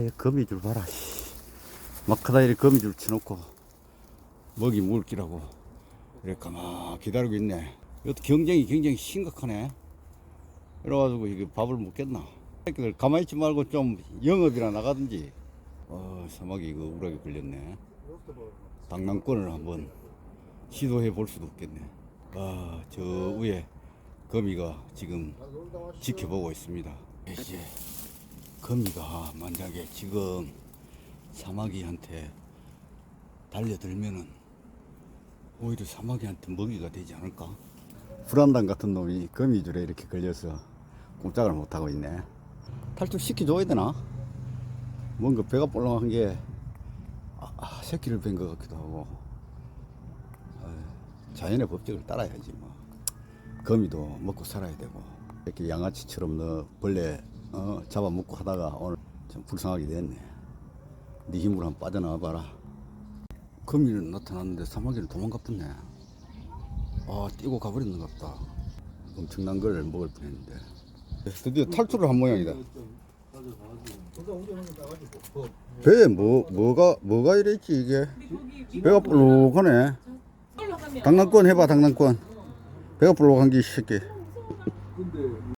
이 거미줄 봐라. 씨. 마카다이리 거미줄 쳐놓고 먹이 물기라고 이렇게 가만 기다리고 있네. 이것도 경쟁이 굉장히 심각하네. 이래가지고 이게 밥을 먹겠나? 새끼들 가만히 있지 말고 좀 영업이나 나가든지. 어, 사막이 이거 우락이 걸렸네. 당랑권을 한번 시도해 볼 수도 없겠네. 아, 저 위에 거미가 지금 지켜보고 있습니다. 이제 거미가 만약에 지금 사마귀한테 달려들면은 오히려 사마귀한테 먹이가 되지 않을까? 불안당 같은 놈이 거미줄에 이렇게 걸려서 꼼짝을 못하고 있네. 탈출 시켜줘야 되나? 뭔가 배가 볼렁한 게 아, 아, 새끼를 뵌 것 같기도 하고 아, 자연의 법칙을 따라야지 뭐. 거미도 먹고 살아야 되고 이렇게 양아치처럼 너 벌레 어, 잡아먹고 하다가 오늘 좀 불쌍하게 됐네. 네 힘으로 한번 빠져나와 봐라. 거미는 나타났는데 사마귀는 도망가 봤네. 아 뛰고 가버렸는 것 같다. 엄청난 걸 먹을 뻔했는데. 드디어 탈출을 한 모양이다. 배에 뭐 뭐가 뭐가 이랬지 이게 배가 볼록하네. 당랑권 해봐 당랑권. 배가 볼록한 게이 새끼.